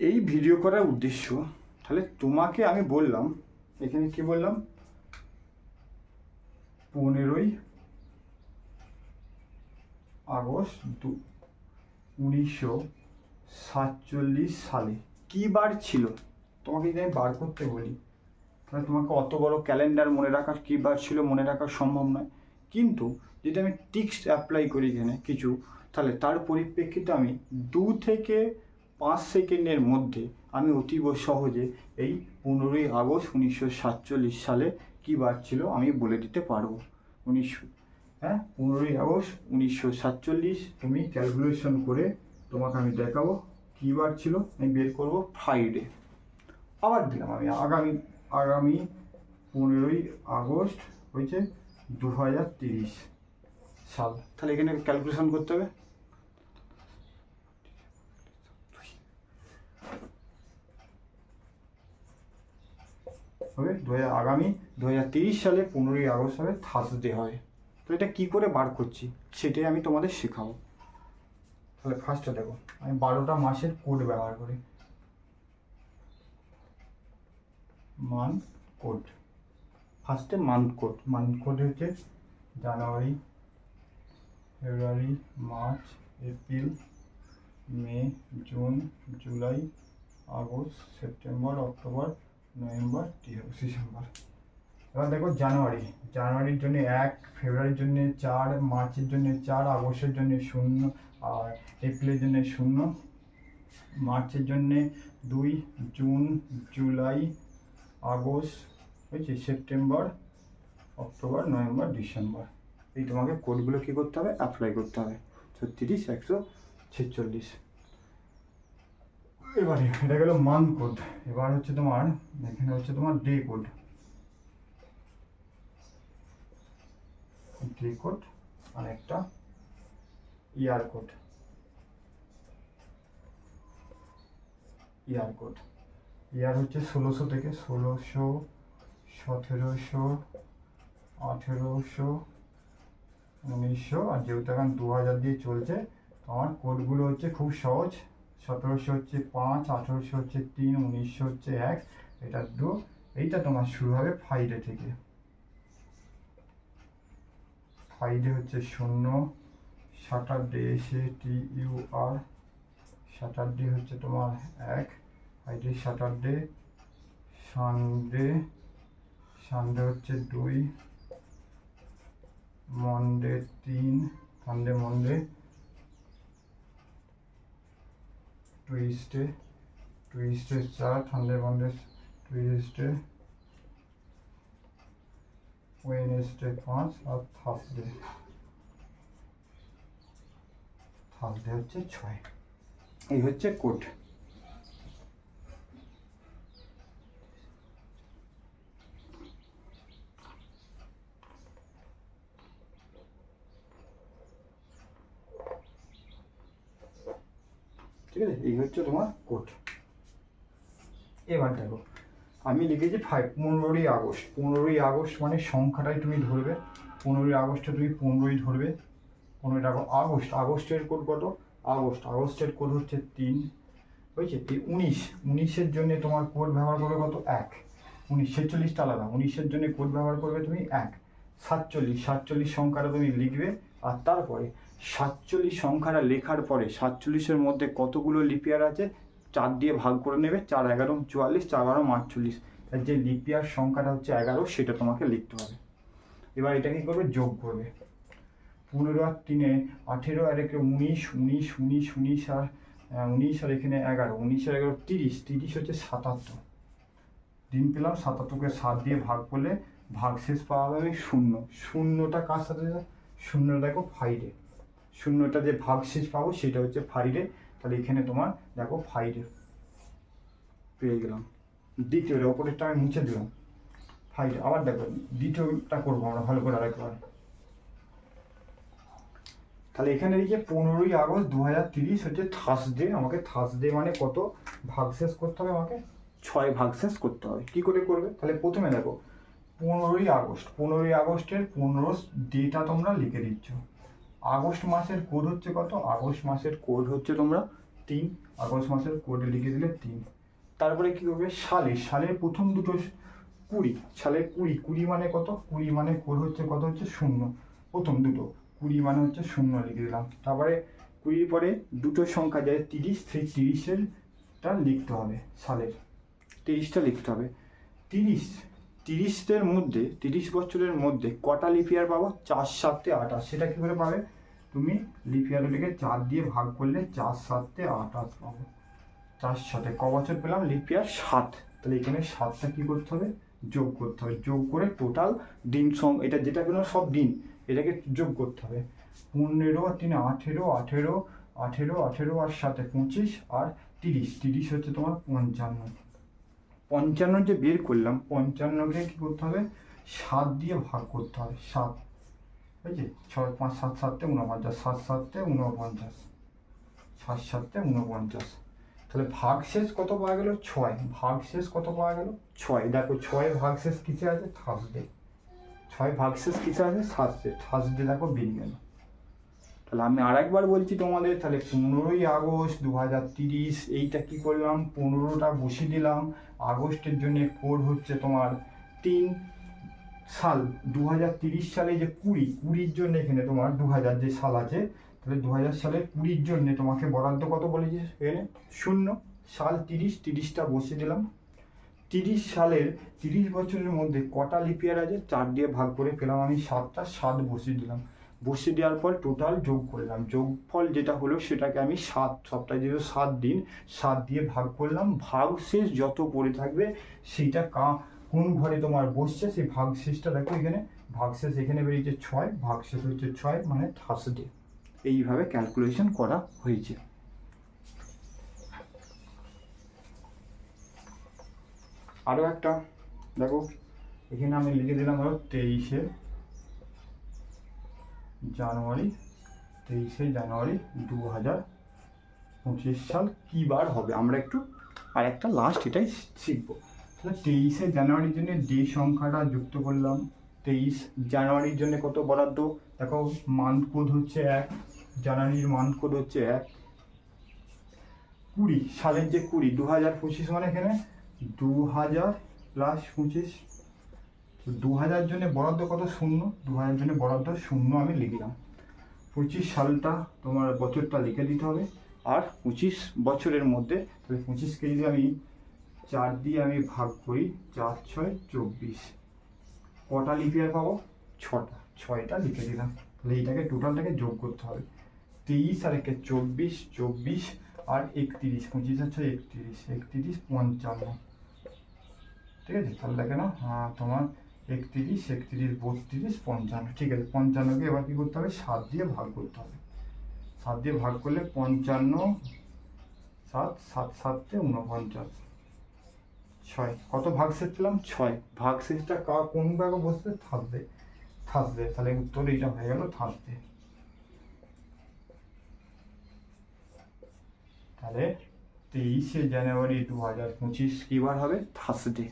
এই ভিডিও করার উদ্দেশ্য, তাহলে তোমাকে আমি বললাম, এখানে কি বললাম? পনেরোই আগস্ট দু, উনিশশো সাতচল্লিশ সালে। কি বার ছিল? তোমাকে যদি আমি বার করতে বলি। তাহলে তোমাকে অত বড় ক্যালেন্ডার মনে রাখার কী বার ছিল মনে রাখা সম্ভব নয়। কিন্তু যদি আমি টিক্স অ্যাপ্লাই করি এখানে কিছু, তাহলে তার পরিপ্রেক্ষিতে আমি দু থেকে পাঁচ সেকেন্ডের মধ্যে আমি অতীব সহজে এই পনেরোই আগস্ট উনিশশো সাতচল্লিশ সালে কী বার ছিল আমি বলে দিতে পারব। উনিশশো হ্যাঁ? পনেরোই আগস্ট উনিশশো সাতচল্লিশ তুমি ক্যালকুলেশন করে তোমাকে আমি দেখাবো কী বার ছিল, আমি বের করব ফ্রাইডে আবার দিলাম আমি আগামী আগামী পনেরোই আগস্ট হয়েছে দু হাজার তিরিশ সাল। তাহলে এখানে ক্যালকুলেশন করতে হবে। হবে দু হাজার আগামী দু সালে পনেরোই আগস্ট হবে থার্সডে হয়। তো এটা কী করে বার করছি? সেটাই আমি তোমাদের শেখাবো। তাহলে ফার্স্টে দেখো, আমি বারোটা মাসের কোড ব্যবহার করি। মান্থ কোড ফার্স্টে মান্থ কোড মান্থ কোড হচ্ছে জানুয়ারি February March April May June July August September October November December. এবার দেখো জানুয়ারি। জানুয়ারির জন্য এক, ফেব্রুয়ারির জন্য চার, মার্চের জন্য চার, আগস্টের জন্য শূন্য, আর এপ্রিলের জন্য শূন্য, মার্চের জন্য দুই, জুন, জুলাই, আগস্ট, বুঝছি, সেপ্টেম্বর, অক্টোবর, নভেম্বর, ডিসেম্বর। এই তোমাকে কোডগুলো কী করতে হবে? অ্যাপ্লাই করতে হবে। ছত্রিশ, একশো ছেচল্লিশ। এবারে এটা গেল মান্থ কোড এবার হচ্ছে তোমার, এখানে হচ্ছে তোমার ডে কোড ডে কোড আর একটা ইয়ার কোড ইয়ার কোড ইয়ার হচ্ছে ষোলোশো থেকে ষোলোশো, সতেরোশো, আঠেরোশো, উনিশশো। আর যেহেতু এখন দু হাজার দিয়ে চলছে তো আমার কোডগুলো হচ্ছে খুব সহজ। সতেরোশো হচ্ছে পাঁচ, আঠেরোশো হচ্ছে তিন, উনিশশো হচ্ছে এক। এটা দু, এইটা তোমার শুরু হবে ফাইডে থেকে। ফাইডে হচ্ছে শূন্য স্যাটারডে এসে টি ইউ আর স্যাটারডে হচ্ছে তোমার এক ফাইভে স্যাটারডে সানডে সানডে হচ্ছে দুই মন্ডে তিন সানডে মন্ডে টুইসডে টুইসডে চার সানডে মন্ডে টুইসডে ওয়েনেসডে পাঁচ আর থার্সডে থার্সডে হচ্ছে ছয়। এই হচ্ছে কোড ঠিক আছে? এই হচ্ছে তোমার কোড এবার দেখো, আমি লিখেছি ফাইভ পনেরোই আগস্ট। পনেরোই আগস্ট মানে সংখ্যাটাই তুমি ধরবে। পনেরোই আগস্টে তুমি পনেরোই ধরবে। পনেরোই আগস্ট আগস্ট, আগস্টের কোড কত? আগস্ট, আগস্টের কোড হচ্ছে তিন। হয়েছে এই উনিশ, উনিশের জন্য তোমার কোড ব্যবহার করবে কত? এক। উনিশ, ছেচল্লিশটা আলাদা। উনিশের জন্য কোড ব্যবহার করবে তুমি এক। সাতচল্লিশ সাতচল্লিশ সংখ্যাটা তুমি লিখবে, আর তারপরে সাতচল্লিশ সংখ্যাটা লেখার পরে সাতচল্লিশের মধ্যে কতগুলো লিপিয়ার আছে? চার দিয়ে ভাগ করে নেবে, চার এগারো, চুয়াল্লিশ, চার বারো, আটচল্লিশ। আর যে লিপিয়ার সংখ্যাটা হচ্ছে এগারো, সেটা তোমাকে লিখতে হবে। এবার এটা কি করবে? যোগ করবে। পনেরো আর তিনে, আঠেরো আর একে উনিশ উনিশ উনিশ উনিশ আর উনিশ আর এখানে এগারো, উনিশ আর এগারো, তিরিশ। তিরিশ হচ্ছে সাতাত্তর। দিন পেলাম, সাতাত্তরকে সাত দিয়ে ভাগ করলে ভাগ শেষ পাওয়া যাবে শূন্য। শূন্যটা কার সাথে? শূন্যটা দেখো ফাইডে শূন্যটা যে ভাগ শেষ পাবো, সেটা হচ্ছে ফাইডে তাহলে এখানে তোমার দেখো ফাইডে পেয়ে গেলাম। দ্বিতীয়টা ওপরেরটা আমি মুছে দিলাম। ফাইডে আবার দেখো দ্বিতীয়টা করব আমরা ভালো করে আরেকবার। তাহলে এখানে এই পনেরোই আগস্ট দু হাজার তিরিশ হচ্ছে থার্সডে আমাকে থার্সডে মানে কত? ভাগশেষ করতে হবে আমাকে? ছয় ভাগশেষ করতে হবে। কি করে করবে? তাহলে প্রথমে দেখো, পনেরোই আগস্ট। পনেরোই আগস্টের পনেরো ডেটা তোমরা লিখে দিচ্ছ। আগস্ট মাসের কোড হচ্ছে কত? আগস্ট মাসের কোড হচ্ছে তোমরা তিন। আগস্ট মাসের কোডে লিখে দিলে তিন। তারপরে কি করবে সালে। সালের প্রথম দুটো কুড়ি। সালের কুড়ি। কুড়ি মানে কত? কুড়ি মানে কোড হচ্ছে কত? হচ্ছে শূন্য। প্রথম দুটো। কুড়ি মানে হচ্ছে শূন্য লিখে দিলাম। তারপরে কুড়ির পরে দুটো সংখ্যা যায় তিরিশ। সেই তিরিশেরটা লিখতে হবে সালের। তিরিশটা লিখতে হবে। তিরিশ। তিরিশদের মধ্যে, তিরিশ বছরের মধ্যে কটা লিপিয়ার পাবো? চার, সাতে আঠাশ সেটা কী করে পাবে? তুমি লিপিয়ারটাকে চার দিয়ে ভাগ করলে চার, সাতে আঠাশ পাবো। চার সাথে ক বছর পেলাম? লিপিয়ার সাত। তাহলে এখানে সাতটা কী করতে হবে? যোগ করতে হবে। যোগ করে টোটাল দিন সম, এটা যেটা পেলাম সব দিন, এটাকে যোগ করতে হবে। পনেরো আর তিন, আঠেরো আঠেরো আঠেরো আঠেরো, আর সাথে পঁচিশ, আর তিরিশ। তিরিশ হচ্ছে তোমার পঞ্চান্ন। পঞ্চান্ন যে বের করলাম পঞ্চান্নকে কী করতে হবে? সাত দিয়ে ভাগ করতে হবে, সাত। বুঝলি ছয়, পাঁচ, সাত সাততে উনপঞ্চাশ সাত সাততে উনপঞ্চাশ সাত সাততে উনপঞ্চাশ তাহলে ভাগ শেষ কত পাওয়া গেল? ছয়। ভাগ শেষ কত পাওয়া গেল? ছয়। দেখো, ছয় ভাগ শেষ কিসে আছে? থার্সডে। ছয় ভাগ শেষ কিসে আছে? থার্সডে থার্সডে দেখো বেরিয়ে গেল। তাহলে আমি আরেকবার বলছি তোমাদের, তাহলে পনেরোই আগস্ট দু হাজার তিরিশ, এইটা কি করলাম? পনেরোটা বসিয়ে দিলাম। আগস্টের জন্য কোড হচ্ছে তোমার তিন সাল দু সালে যে কুড়ি, কুড়ির জন্য এখানে তোমার দু হাজার যে সাল আছে, তাহলে দু হাজার সালে কুড়ির জন্য তোমাকে বরাদ্দ কত বলেছে এখানে? শূন্য। সাল তিরিশ, তিরিশটা বসিয়ে দিলাম। তিরিশ সালের, তিরিশ বছরের মধ্যে কটা লিপিয়ার আছে? চার দিয়ে ভাগ করে পেলাম আমি সাতটা, সাত বসিয়ে দিলাম। বসিয়ে দেওয়ার পর টোটাল যোগ করলাম যোগফল যেটা হলো সেটাকে আমি সাত, সপ্তাহে যেহেতু সাত দিন, সাত দিয়ে ভাগ করলাম। ভাগ শেষ যত পড়ে থাকবে সেইটা কা, কোন ঘরে তোমার বসছে সেই ভাগ শেষটা দেখো এখানে। ভাগ শেষ এখানে বেরিয়েছে ছয়, ভাগ শেষ হচ্ছে ছয় মানে থার্সডে এইভাবে ক্যালকুলেশন করা হয়েছে। আরও একটা, দেখো, এখানে আমি লিখে দিলাম ধরো তেইশে। জানুয়ারি, তেইশে জানুয়ারি দু হাজার পঁচিশ সাল কী বার হবে? আমরা একটু আর একটা লাস্ট এটাই শিখব। তাহলে তেইশে জানুয়ারির জন্য ডে সংখ্যাটা যুক্ত করলাম। তেইশ জানুয়ারির জন্য কত বরাদ্দ? দেখো মান্থ কোড হচ্ছে এক, জানুয়ারির মান্থ কোড হচ্ছে এক। কুড়ি, সালের যে কুড়ি দু হাজার পঁচিশ মানে এখানে দু হাজার প্লাস পঁচিশ দু হাজার জন্য বরাদ্দ কত? শূন্য। দু হাজার জন্য বরাদ্দ শূন্য আমি লিখলাম পঁচিশ সালটা তোমার বছরটা লিখে দিতে হবে। আর পঁচিশ বছরের মধ্যে তাহলে পঁচিশকে যদি আমি চার দিয়ে আমি ভাগ করি, চার, ছয়, চব্বিশ। কটা লিপি আর পাবো? ছটা। ছয়টা লিখে দিলাম। তাহলে এইটাকে টোটালটাকে যোগ করতে হবে। তেইশ আর একে চব্বিশ চব্বিশ আর একত্রিশ। পঁচিশ আর ছয়, একত্রিশ। একত্রিশ, পঞ্চান্ন। ঠিক আছে? তাহলে দেখে না তোমার একত্রিশ একত্রিশ, বত্রিশ, পঞ্চান্ন। ঠিক আছে, পঞ্চান্নকে এবার কী করতে হবে? সাত দিয়ে ভাগ করতে হবে। সাত দিয়ে ভাগ করলে পঞ্চান্ন, সাত সাত সাততে উনপঞ্চাশ ছয়, কত ভাগ শেষ পেলাম? ছয়। ভাগ শেষটা কা, কোন ভাগে বসতে থাকবে থাকবে তাহলে উত্তর এইটা হয়ে গেল থাকবে তাহলে তেইশে জানুয়ারি দু হাজার পঁচিশ কী বার হবে? থার্সডে।